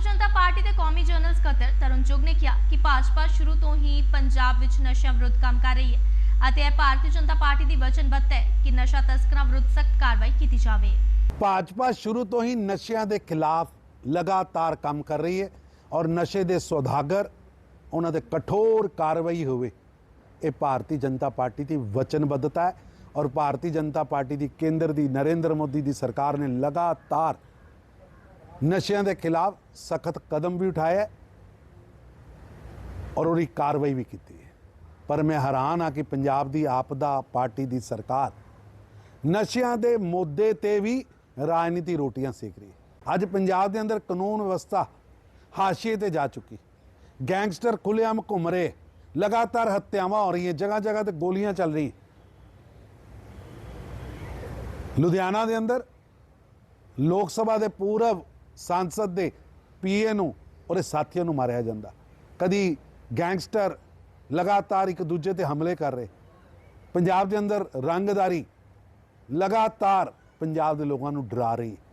ਜਨਤਾ party ਦੇ ਕੌਮੀ general ਸਕੱਤਰ ਤਰੁਣ ਚੁਗ ਨੇ ਕਿਹਾ ਕਿ ਭਾਜਪਾ ਸ਼ੁਰੂ ਤੋਂ ਹੀ ਪੰਜਾਬ ਵਿੱਚ ਨਸ਼ਾ ਵਿਰੁੱਧ ਕੰਮ ਕਰ ਰਹੀ ਹੈ ਅਤੇ ਇਹ ਭਾਰਤੀ ਜਨਤਾ ਪਾਰਟੀ ਦੀ ਵਚਨਬੱਧਤਾ ਹੈ ਕਿ ਨਸ਼ਾ ਤਸਕਰਾਂ ਵਿਰੁੱਧ ਸਖਤ ਕਾਰਵਾਈ ਕੀਤੀ ਜਾਵੇ। ਭਾਜਪਾ ਸ਼ੁਰੂ ਤੋਂ ਹੀ ਨਸ਼ਿਆਂ ਦੇ ਖਿਲਾਫ ਲਗਾਤਾਰ ਕੰਮ ਕਰ ਰਹੀ ਹੈ ਔਰ ਨਸ਼ੇ ਦੇ ਸੌਦਾਗਰ, ਉਹਨਾਂ ਦੇ ਕਠੋਰ ਕਾਰਵਾਈ ਹੋਵੇ, ਇਹ ਭਾਰਤੀ ਜਨਤਾ ਪਾਰਟੀ ਦੀ ਵਚਨਬੱਧਤਾ ਹੈ ਔਰ ਭਾਰਤੀ ਜਨਤਾ ਪਾਰਟੀ ਦੀ ਕੇਂਦਰ ਦੀ ਨਰਿੰਦਰ ਮੋਦੀ ਦੀ ਸਰਕਾਰ ਨੇ ਲਗਾਤਾਰ ਨਸ਼ਿਆਂ ਦੇ ਖਿਲਾਫ ਸਖਤ ਕਦਮ ਵੀ ਉਠਾਇਆ ਔਰ ਉਹਦੀ ਕਾਰਵਾਈ ਵੀ ਕੀਤੀ ਹੈ। ਪਰ ਮੈਂ ਹੈਰਾਨ ਆ ਕਿ ਪੰਜਾਬ ਦੀ ਆਪਦਾ ਪਾਰਟੀ ਦੀ ਸਰਕਾਰ ਨਸ਼ਿਆਂ ਦੇ ਮੁੱਦੇ ਤੇ ਵੀ ਰਾਜਨੀਤੀ ਰੋਟੀਆਂ ਸੇਕ ਰਹੀ ਹੈ। ਅੱਜ ਪੰਜਾਬ ਦੇ ਅੰਦਰ ਕਾਨੂੰਨ ਵਿਵਸਥਾ ਹਾਸ਼ੀਏ ਤੇ ਜਾ ਚੁੱਕੀ ਗੈਂਗਸਟਰ ਖੁੱਲ੍ਹੇਆਮ ਘੁੰਮ ਰਹੇ, ਲਗਾਤਾਰ ਹੱਤਿਆਵਾਂ ਹੋ ਰਹੀਆਂ ਜਗ੍ਹਾ ਜਗ੍ਹਾ ਤੇ ਗੋਲੀਆਂ ਚੱਲ ਰਹੀਆਂ। ਲੁਧਿਆਣਾ ਦੇ ਅੰਦਰ ਲੋਕ ਸਭਾ ਦੇ ਪੂਰਬ ਸੰਸਦ ਦੇ ਪੀਏ ਨੂੰ ਉਹਦੇ ਸਾਥੀਆਂ ਨੂੰ ਮਾਰਿਆ ਜਾਂਦਾ ਕਦੀ ਗੈਂਗਸਟਰ ਲਗਾਤਾਰ ਇੱਕ ਦੂਜੇ ਤੇ ਹਮਲੇ ਕਰ ਰਹੇ ਪੰਜਾਬ ਦੇ ਅੰਦਰ ਰੰਗਦਾਰੀ ਲਗਾਤਾਰ ਪੰਜਾਬ ਦੇ ਲੋਕਾਂ ਨੂੰ ਡਰਾ ਰਹੀ ਹੈ